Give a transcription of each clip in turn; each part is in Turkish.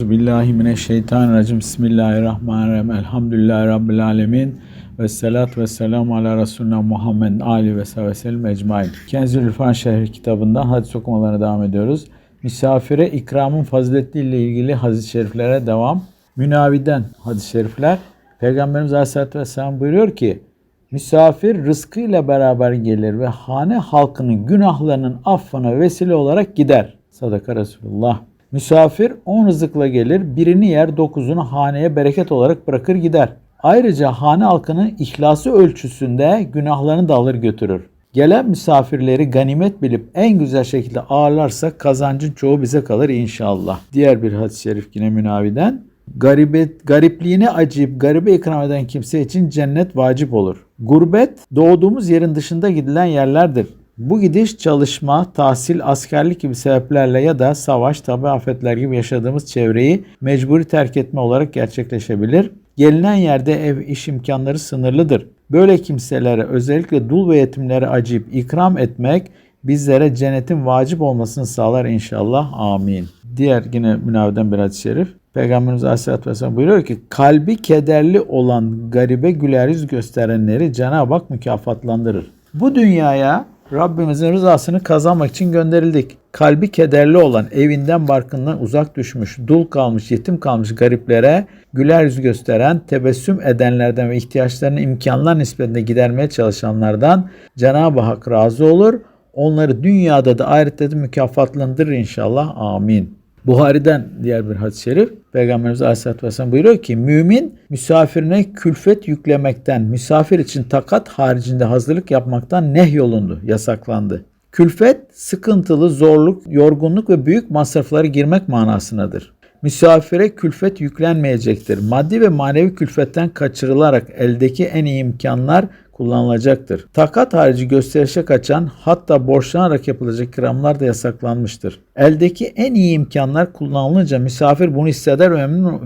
Bismillahirrahmanirrahim. Bismillahirrahmanirrahim. Elhamdülillahi Rabbil alemin. Ve salatu ve selamu ala Resulüna Muhammed Ali ve sahibi ve sellem ecmain. Kenzül İrfan Şehri kitabından hadis okumalarına devam ediyoruz. Misafire ikramın fazileti ile ilgili hadis-i şeriflere devam. Münaviden hadis-i şerifler. Peygamberimiz Aleyhisselatü Vesselam buyuruyor ki, Misafir rızkıyla beraber gelir ve hane halkının günahlarının affına vesile olarak gider. Sadaka Resulullah. Misafir on rızıkla gelir, birini yer, dokuzunu haneye bereket olarak bırakır gider. Ayrıca hane halkının ihlası ölçüsünde günahlarını da alır götürür. Gelen misafirleri ganimet bilip en güzel şekilde ağırlarsak kazancın çoğu bize kalır inşallah. Diğer bir hadis-i şerif yine münaviden. Garibet, garipliğine acıyıp garibe ikram eden kimse için cennet vacip olur. Gurbet doğduğumuz yerin dışında gidilen yerlerdir. Bu gidiş çalışma, tahsil, askerlik gibi sebeplerle ya da savaş, tabi afetler gibi yaşadığımız çevreyi mecburi terk etme olarak gerçekleşebilir. Gelinen yerde ev, iş imkanları sınırlıdır. Böyle kimselere özellikle dul ve yetimlere acıyıp ikram etmek bizlere cennetin vacip olmasını sağlar inşallah. Amin. Diğer yine münaviden bir hadis-i şerif. Peygamberimiz Aleyhisselatü Vesselam buyuruyor ki kalbi kederli olan garibe güler yüz gösterenleri Cenab-ı Hak mükafatlandırır. Bu dünyaya Rabbimizin rızasını kazanmak için gönderildik. Kalbi kederli olan, evinden barkından uzak düşmüş, dul kalmış, yetim kalmış gariplere güler yüz gösteren, tebessüm edenlerden ve ihtiyaçlarını imkanlar nispetinde gidermeye çalışanlardan Cenab-ı Hak razı olur. Onları dünyada da ahirette de mükafatlandırır inşallah. Amin. Buhari'den diğer bir hadis-i şerif Peygamberimiz Aleyhisselatü Vesselam buyuruyor ki mümin misafirine külfet yüklemekten, misafir için takat haricinde hazırlık yapmaktan nehyolundu, yasaklandı. Külfet sıkıntılı, zorluk, yorgunluk ve büyük masraflara girmek manasındadır. Misafire külfet yüklenmeyecektir. Maddi ve manevi külfetten kaçırılarak eldeki en iyi imkanlar kullanılacaktır. Takat harici gösterişe kaçan hatta borçlanarak yapılacak ikramlar da yasaklanmıştır. Eldeki en iyi imkanlar kullanılınca misafir bunu hisseder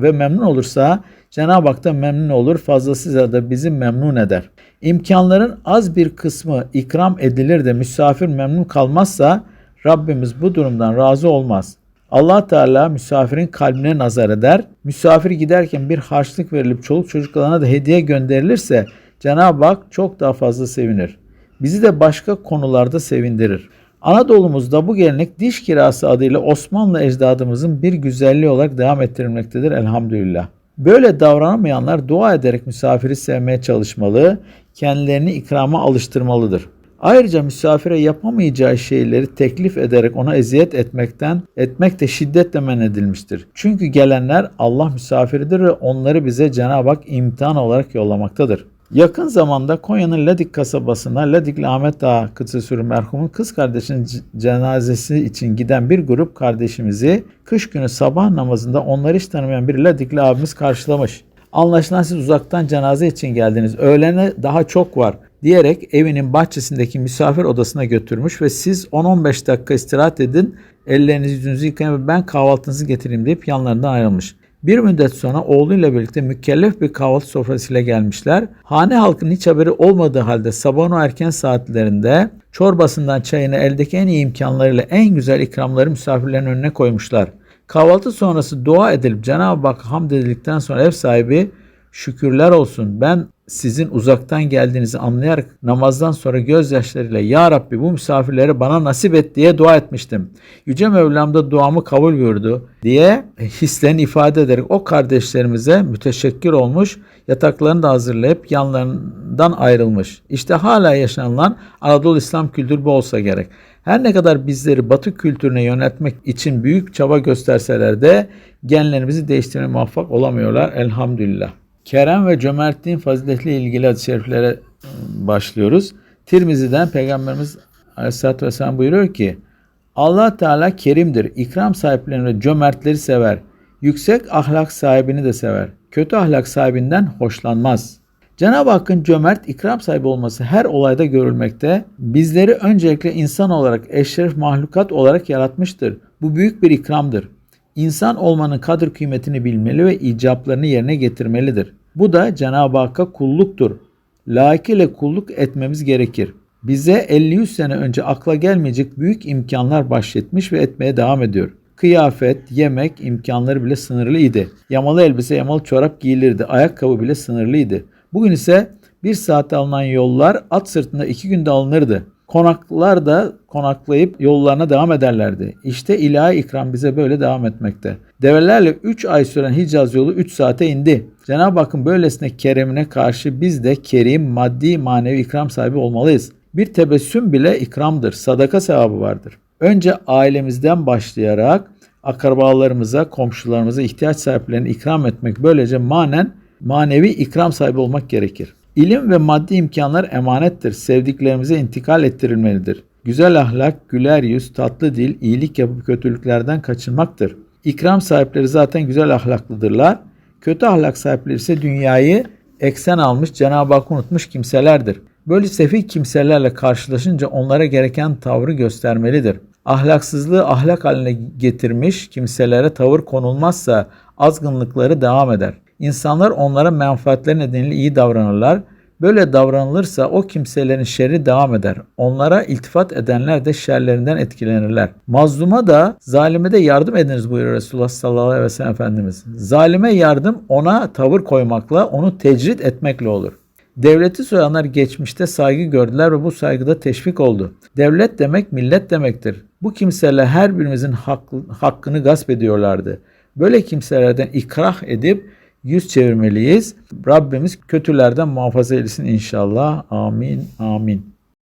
ve memnun olursa Cenab-ı Hak da memnun olur, fazlasıyla da bizi memnun eder. İmkanların az bir kısmı ikram edilir de misafir memnun kalmazsa Rabbimiz bu durumdan razı olmaz. Allah Teala misafirin kalbine nazar eder. Misafir giderken bir harçlık verilip çoluk çocuklarına da hediye gönderilirse Cenab-ı Hak çok daha fazla sevinir. Bizi de başka konularda sevindirir. Anadolu'muzda bu gelenek diş kirası adıyla Osmanlı ecdadımızın bir güzelliği olarak devam ettirilmektedir elhamdülillah. Böyle davranamayanlar dua ederek misafiri sevmeye çalışmalı, kendilerini ikrama alıştırmalıdır. Ayrıca misafire yapamayacağı şeyleri teklif ederek ona eziyet etmekten etmek de şiddetle men edilmiştir. Çünkü gelenler Allah misafiridir ve onları bize Cenab-ı Hak imtihan olarak yollamaktadır. Yakın zamanda Konya'nın Ladik kasabasına Ladikli Ahmet Ağa Kıtsasürü merhumun kız kardeşinin cenazesi için giden bir grup kardeşimizi kış günü sabah namazında onları hiç tanımayan bir Ladikli abimiz karşılamış. Anlaşılan siz uzaktan cenaze için geldiniz. Öğlene daha çok var diyerek evinin bahçesindeki misafir odasına götürmüş ve siz 10-15 dakika istirahat edin, ellerinizi yüzünüzü yıkayın ve ben kahvaltınızı getireyim deyip yanlarından ayrılmış. Bir müddet sonra oğluyla birlikte mükellef bir kahvaltı sofrasıyla gelmişler. Hane halkının hiç haberi olmadığı halde sabahın o erken saatlerinde çorbasından çayını eldeki en iyi imkanlarıyla en güzel ikramları misafirlerin önüne koymuşlar. Kahvaltı sonrası dua edilip Cenab-ı Hak hamd edildikten sonra ev sahibi şükürler olsun ben sizin uzaktan geldiğinizi anlayarak namazdan sonra gözyaşlarıyla Ya Rabbi bu misafirleri bana nasip et diye dua etmiştim. Yüce Mevlam da duamı kabul gördü diye hislerini ifade ederek o kardeşlerimize müteşekkir olmuş, yataklarını da hazırlayıp yanlarından ayrılmış. İşte hala yaşanılan Anadolu İslam kültürü bu olsa gerek. Her ne kadar bizleri Batı kültürüne yönetmek için büyük çaba gösterseler de genlerimizi değiştirmeye muvaffak olamıyorlar elhamdülillah. Kerem ve cömertliğin faziletle ilgili hadis-i şeriflere ıı, başlıyoruz. Tirmizi'den Peygamberimiz Aleyhisselatü Vesselam buyuruyor ki Allah Teala kerimdir. İkram sahiplerini ve cömertleri sever. Yüksek ahlak sahibini de sever. Kötü ahlak sahibinden hoşlanmaz. Cenab-ı Hakk'ın cömert ikram sahibi olması her olayda görülmekte. Bizleri öncelikle insan olarak, eşref mahlukat olarak yaratmıştır. Bu büyük bir ikramdır. İnsan olmanın kadir kıymetini bilmeli ve icaplarını yerine getirmelidir. Bu da Cenab-ı Hakk'a kulluktur. Layıkıyla kulluk etmemiz gerekir. Bize 50-100 sene önce akla gelmeyecek büyük imkanlar bahşetmiş ve etmeye devam ediyor. Kıyafet, yemek imkanları bile sınırlı idi. Yamalı elbise, yamalı çorap giyilirdi. Ayakkabı bile sınırlıydı. Bugün ise bir saatte alınan yollar at sırtında iki günde alınırdı. Konaklar da konaklayıp yollarına devam ederlerdi. İşte ilahi ikram bize böyle devam etmekte. Develerle 3 ay süren Hicaz yolu 3 saate indi. Cenab-ı Hakk'ın böylesine keremine karşı biz de kerim, maddi, manevi ikram sahibi olmalıyız. Bir tebessüm bile ikramdır, sadaka sevabı vardır. Önce ailemizden başlayarak akrabalarımıza, komşularımıza, ihtiyaç sahiplerine ikram etmek böylece manen manevi ikram sahibi olmak gerekir. İlim ve maddi imkanlar emanettir. Sevdiklerimize intikal ettirilmelidir. Güzel ahlak, güler yüz, tatlı dil, iyilik yapıp kötülüklerden kaçınmaktır. İkram sahipleri zaten güzel ahlaklıdırlar. Kötü ahlak sahipleri ise dünyayı eksen almış, Cenab-ı Hakk'ı unutmuş kimselerdir. Böyle sefih kimselerle karşılaşınca onlara gereken tavrı göstermelidir. Ahlaksızlığı ahlak haline getirmiş kimselere tavır konulmazsa azgınlıkları devam eder. İnsanlar onlara menfaatleri nedeniyle iyi davranırlar. Böyle davranılırsa o kimselerin şerri devam eder. Onlara iltifat edenler de şerlerinden etkilenirler. Mazluma da zalime de yardım ediniz buyuruyor Resulullah sallallahu aleyhi ve sellem Efendimiz. Zalime yardım ona tavır koymakla, onu tecrit etmekle olur. Devleti soyanlar geçmişte saygı gördüler ve bu saygıda teşvik oldu. Devlet demek millet demektir. Bu kimseler her birimizin hakkını gasp ediyorlardı. Böyle kimselerden ikrah edip yüz çevirmeliyiz. Rabbimiz kötülerden muhafaza etsin inşallah. Amin. Amin.